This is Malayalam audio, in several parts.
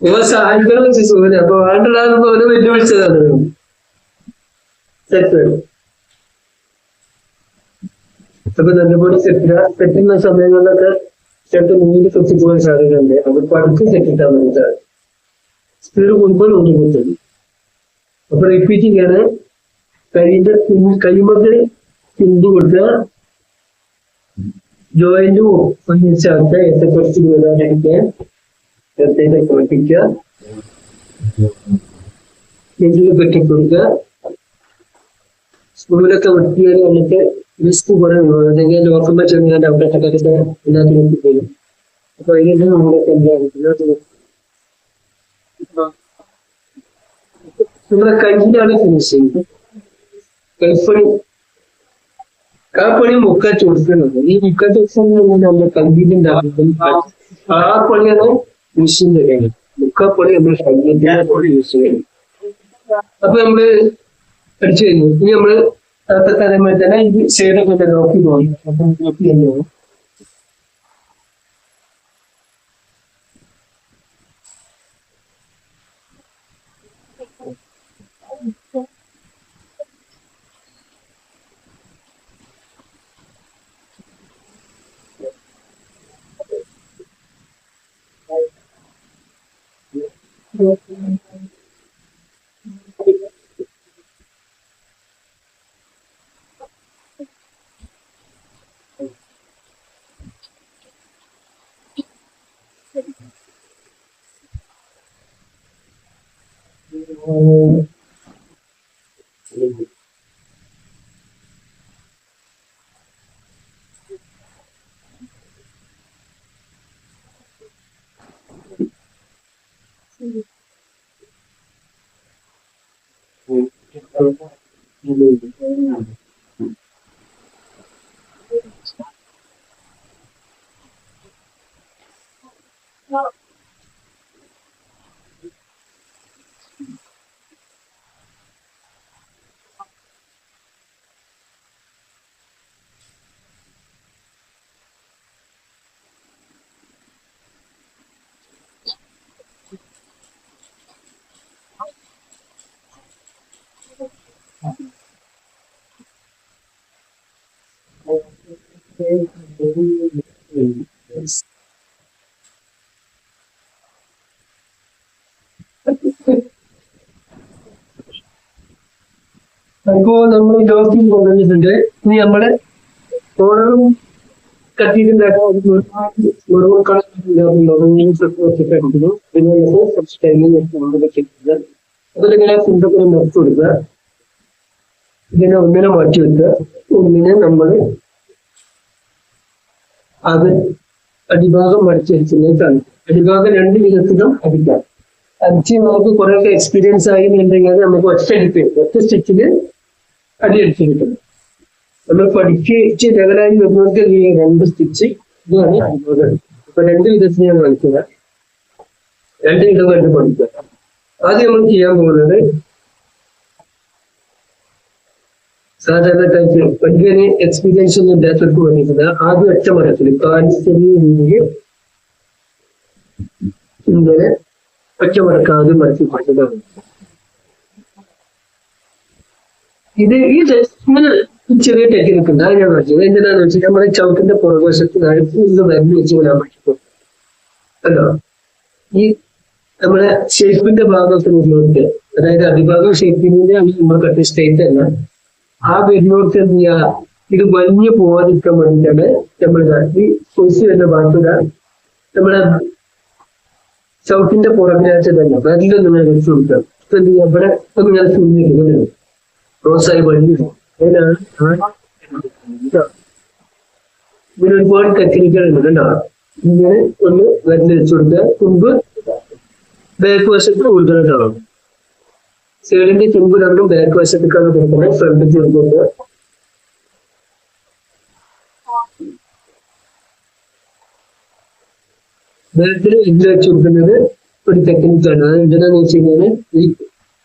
ഇവ സഹായിക്കണം വെച്ച് സൂര്യ അപ്പൊ വേണ്ടടാന്ന് ഓരോ വെല്ലുവിളിച്ചതാണ് സെറ്റ് അപ്പൊ നല്ലപോലെ സെറ്റ് സെറ്റുന്ന സമയങ്ങളിലൊക്കെ ചിലപ്പോൾ നീര് കത്തി പോകാൻ സാധ്യതയുണ്ട് അത് പടുത്ത് സെറ്റിട്ടാൻ വേണ്ടിയിട്ടാണ് സ്പീഡ് കൂടുമ്പോൾ ഒന്ന് കൊടുത്തത് അപ്പൊ റിപ്പീറ്റ് ചെയ്യാണ് കൈന്റെ കൈമക്ക് പിന്തു കൊടുക്കുക ജോയിന്റും ഒന്നിച്ചാക്കുക ഏറ്റക്കുറച്ച് വരാതിരിക്കാൻ പ്രത്യേകം പ്രവർത്തിക്കുക നെഞ്ചിൽ കെട്ടിക്കൊടുക്കുക സ്കൂളിലൊക്കെ വൃത്തിയായി വന്നിട്ട് റിസ്ക് കുറയുള്ളൂ അല്ലെങ്കിൽ നോക്കുമ്പോൾ ചെന്ന് അവിടെ കടക്കെ എല്ലാത്തിനും പോകും അപ്പൊ അതിന്റെ നമ്മുടെ എന്താണ് നമ്മുടെ കയ്യിലാണ് ഫിനിഷിങ് കൈപ്പണി ആ പണി മുക്കാറ്റ് കൊടുക്കുന്നത് ഈ മുക്കാറ്റ് കൊടുക്കുന്നത് നമ്മുടെ കല്ലിന്റെ ആവശ്യം ആ പണിയാണ് മെഷീന്റെ കാര്യം മുക്കാപ്പണി നമ്മൾ പണി യൂസ് ചെയ്യണം അപ്പൊ നമ്മൾ അടിച്ചു കഴിഞ്ഞു. ഇനി നമ്മൾ അതേമാതിരി തന്നെ ഇത് സൈഡൊക്കെ നോക്കി പോകും Oh. അപ്പൊ നോക്കി തന്നെ അപ്പോ നമ്മൾ ലോക്കിൽ കൊണ്ടുവന്നിട്ടുണ്ട്. ഇനി നമ്മൾ ഓർഡറും സബ്സ്ക്രൈബിംഗ് അതിലിങ്ങനെ ഫുഡൊക്കെ നിർത്തി കൊടുക്കുക. ഇതിനെ ഒന്നിനെ മാറ്റി വെക്കുക. ഒന്നിനെ നമ്മൾ അത് അടിഭാഗം മടിച്ചടിച്ചിലേക്കാണ് അടിഭാഗം രണ്ട് വിധത്തിലും അടിക്കാം. അടിച്ച് നമുക്ക് കുറേയൊക്കെ എക്സ്പീരിയൻസ് ആയി എന്നുണ്ടെങ്കിൽ നമുക്ക് ഒറ്റ അടിപ്പ് ഒറ്റ സ്റ്റിച്ചിൽ അടി അടിച്ച് കിട്ടും. നമ്മൾ പഠിച്ച് ലെവലായി വരുന്നവർക്ക് രണ്ട് സ്റ്റിച്ച് ഇതാണ് അടിഭാഗം അപ്പൊ രണ്ട് വിധത്തിൽ ഞാൻ കളിക്കുക രണ്ട് വിധമായിട്ട് പഠിക്കുക ആദ്യം നമ്മൾ ചെയ്യാൻ പോകുന്നത് സാധാരണക്കാർക്ക് വലിയ എക്സ്പീരിയൻസ് ഒന്നും ഇല്ലാത്തവർക്ക് വേണ്ടിയിട്ടുണ്ട് ആദ്യം ഒറ്റ മരത്തിൽ ഇങ്ങനെ ഒറ്റ ആദ്യം മരത്തിൽ പഠിക്കുന്നതാണ് ഇത് ഈ ഇങ്ങനെ ചെറിയ ടെക്നിക്ക് ഉണ്ട്. അത് ഞാൻ പഠിച്ചത് എന്തിനാന്ന് വെച്ചാൽ നമ്മുടെ ചവിട്ടിന്റെ പുറകുവശത്ത് ഇത് മരുന്ന് വെച്ച് ഞാൻ പഠിക്കും അല്ലോ? ഈ നമ്മുടെ ഷേപ്പിന്റെ ഭാഗത്തിനുള്ളിലോട്ട് അതായത് അടിഭാഗം ഷേപ്പിന്റെ നമ്മൾ കട്ട് സ്റ്റേറ്റ് അല്ല ആ വരുന്നവർക്ക് എന്ത് ചെയ്യുക ഇത് വലിഞ്ഞു പോകാതിരിക്കാൻ വേണ്ടിയിട്ടാണ് നമ്മൾ നാട്ടിൽ കൊയ്സ് വരുന്ന ഭാഗത്തുക നമ്മുടെ സൗത്തിന്റെ പുറകിലായിട്ട് തന്നെ ഇങ്ങനെ വെച്ച് ഇവിടെ റോസായി വലിഞ്ഞു അതിനാണ് ഒരുപാട് ടെക്നിക്കുകൾ ഉണ്ട് ഇങ്ങനെ ഒന്ന് വരുന്ന വെച്ച് കൊടുക്കുക. മുമ്പ് ബാക്ക് വശത്ത് ഉൾക്കണം സൈഡിന്റെ ചെമ്പ് രണ്ടും ബാക്ക് വശത്തേക്കാണ് കൊടുക്കുന്നത്. ഫ്രണ്ട് ചെമ്പുണ്ട് ബാക്കിൽ എഗ്ഗ് വെച്ച് കൊടുക്കുന്നത് ഒരു ടെക്നിക്കാണ് അത് എന്തിനാന്ന് വെച്ച് കഴിഞ്ഞാൽ ഈ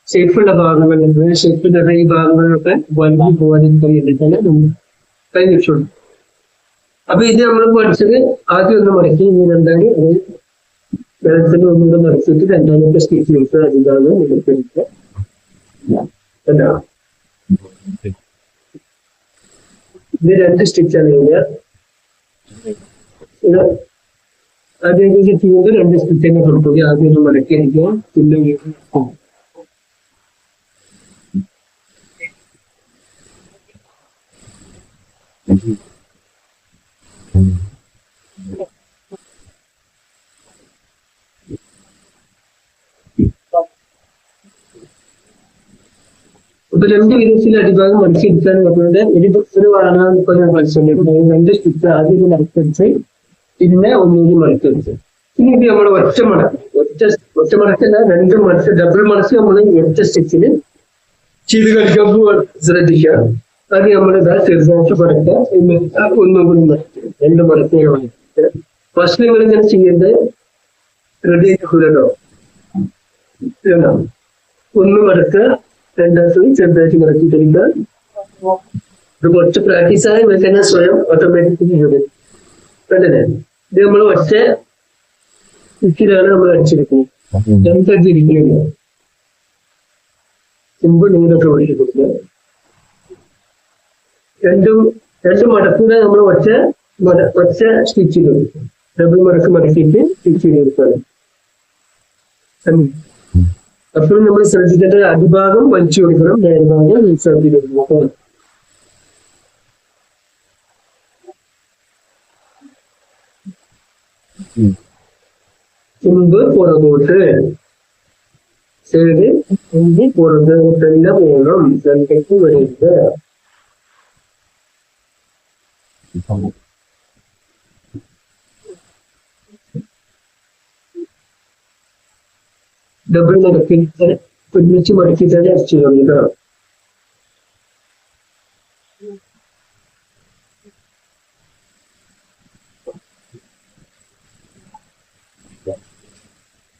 ഷേപ്പുള്ള ഭാഗങ്ങളിൽ ഷേപ്പിന്റെ ഈ ഭാഗങ്ങളിലൊക്കെ വലിഞ്ഞു പോകാതിരിക്കാൻ വേണ്ടിയിട്ടാണ് നമ്മൾ കൈ വെച്ചു അപ്പൊ ഇത് നമ്മൾ പഠിച്ചത് ആദ്യം ഒന്ന് മടക്കി ഇനി രണ്ടാണ് അത് വെള്ളത്തിൽ ഒന്നുകൂടെ മറച്ചിട്ട് രണ്ടാമത്തെ സ്റ്റിച്ച് ചെയ്ത് ഇതാണ് നമ്മൾ എന്താ ഇത് രണ്ട് സ്റ്റിച്ചാണ് ഇതിന്റെ ഇത് ആദ്യം ചെയ്യുന്നത് രണ്ട് സ്റ്റിച്ച് തന്നെ കൊടുക്കുക ആദ്യം ഒന്ന് മടക്കി അടിക്കുക പിന്നെ ഇപ്പൊ രണ്ട് വിധത്തിൽ അടിഭാഗം മടക്കിയെടുക്കാൻ പറഞ്ഞത് ഒരു ഒരു വാണാന്ന് ഇപ്പൊ ഞാൻ മനസ്സിലാക്കി രണ്ട് സ്റ്റിച്ച് ആദ്യം ഒരു മടക്കടിച്ച് പിന്നെ ഒന്നുകൂടി മടക്കടിച്ച് ഇനി ഇത് നമ്മുടെ ഒറ്റ മടക്ക് ഒറ്റ ഒറ്റ മടക്കല്ല രണ്ട് മടക്ക് ഡബിൾ മടക്ക് നമ്മൾ ഒറ്റ സ്റ്റിച്ചിന് ചെയ്ത് കളിക്കാൻ പോവാൻ ശ്രദ്ധിക്കുക. അത് നമ്മൾ ഇതാ ചെറുതായിട്ട് മടക്കുക പിന്നെ ഒന്നും കൂടി മടക്കുക. രണ്ട് മടക്കുകൾ മടക്കുക. ഫസ്റ്റ് നിങ്ങൾ ഇങ്ങനെ ചെയ്യേണ്ടത് റെഡി ആയിട്ടോ ഒന്ന് മടക്കുക രണ്ടാമത്തത് ചെറുതായിട്ട് മടക്കി കഴിക്കുക ഇത് കുറച്ച് പ്രാക്ടീസ് ആയി തന്നെ സ്വയം ഓട്ടോമാറ്റിക്കലി വരും കണ്ടല്ലേ? ഇത് നമ്മൾ ഒറ്റ ഇക്കിലാണ് നമ്മൾ അടിച്ചെടുക്കുന്നത്. രണ്ടടി ഇരിക്കുന്നില്ല സിമ്പിൾ ഇങ്ങനെയൊക്കെ വിളിച്ചു കൊടുക്കുക രണ്ടും രണ്ട് മടക്കുക നമ്മൾ ഒറ്റ മട ഒറ്റ സ്റ്റിച്ച് ചെയ്ത് കൊടുക്കും ഡബിൾ മടക്ക് മടക്കിയിട്ട് സ്റ്റിച്ച് ചെയ്ത് കൊടുക്കണം അപ്പോൾ നമ്മൾ ശ്രദ്ധിക്കേണ്ടത് അടിഭാഗം വലിച്ചു കൊടുക്കണം മേൽഭാഗം ശ്രദ്ധിച്ചു കൊടുക്കണം മുമ്പ് പുറകോട്ട് സൈഡ് മുമ്പ് പുറകോട്ട് തന്നെ പോകണം രണ്ടേക്ക് വരരുത് ഡബിൾ മടക്കി ഒരുമിച്ച് മടക്കി തന്നെ അടിച്ചു തുടങ്ങുക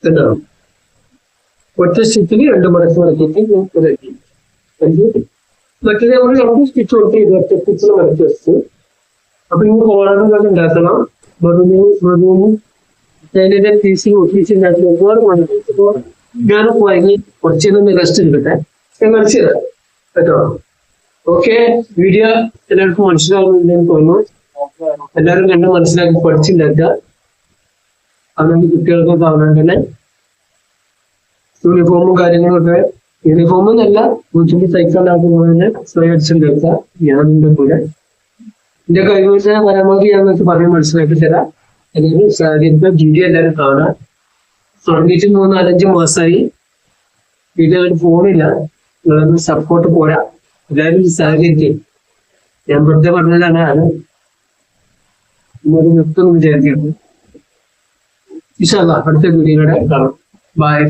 കേട്ടോ ഒറ്റ സ്റ്റിച്ചിൽ രണ്ട് മടക്ക് മടക്കിയിട്ട് ഇതാക്കി മറ്റേ നമ്മൾ രണ്ട് സ്റ്റിച്ച് കൊടുത്ത് ഇത് ഒറ്റ സ്റ്റിച്ചിൽ മടക്കി വെച്ചു അപ്പൊ ഇനി കോളറുകൾ ഉണ്ടാക്കണം മറുപടി മറുപടി പോയെങ്കിൽ കുറച്ച് നിന്ന് ഞാൻ റെസ്റ്റ് എടുക്കട്ടെ. ഞാൻ കാണിച്ചു തരാം. കേട്ടോ? ഓക്കെ വീഡിയോ എല്ലാവർക്കും മനസ്സിലാവുന്നുണ്ടെന്ന് തോന്നുന്നു. എല്ലാവരും കണ്ട് മനസ്സിലാക്കി പഠിച്ചില്ലാത്ത അതുകൊണ്ട് കുട്ടികൾക്ക് കാണാൻ തന്നെ. യൂണിഫോമും കാര്യങ്ങളൊക്കെ യൂണിഫോം എന്നല്ല വീട്ടിൽ സൈക്കിൾ ആക്കുന്നതിന് സ്വയം അടിച്ചിട്ടുണ്ടാക്കുക ഞാനിന്റെ കൂടെ. എന്റെ കഴിവ് പരമാവധി ഞാൻ പറഞ്ഞ് മനസ്സിലാക്കി തരാം. അല്ലെങ്കിൽ സാധ്യത വീഡിയോ എല്ലാവരും കാണാം തുടങ്ങിയിട്ട് മൂന്ന് നാലഞ്ച് മാസമായി വീട്ടിലൊരു ഫോണില്ല നിങ്ങളൊന്ന് സപ്പോർട്ട് പോരാ. എല്ലാവരും സഹകരിക്കും. ഞാൻ വെറുതെ പറഞ്ഞതാണ് ആണ് ഇന്നൊരു നൃത്തം വിചാരിക്കുന്നു. വിശാല അടുത്ത വീഡിയോയുടെ കാണാം. ബൈ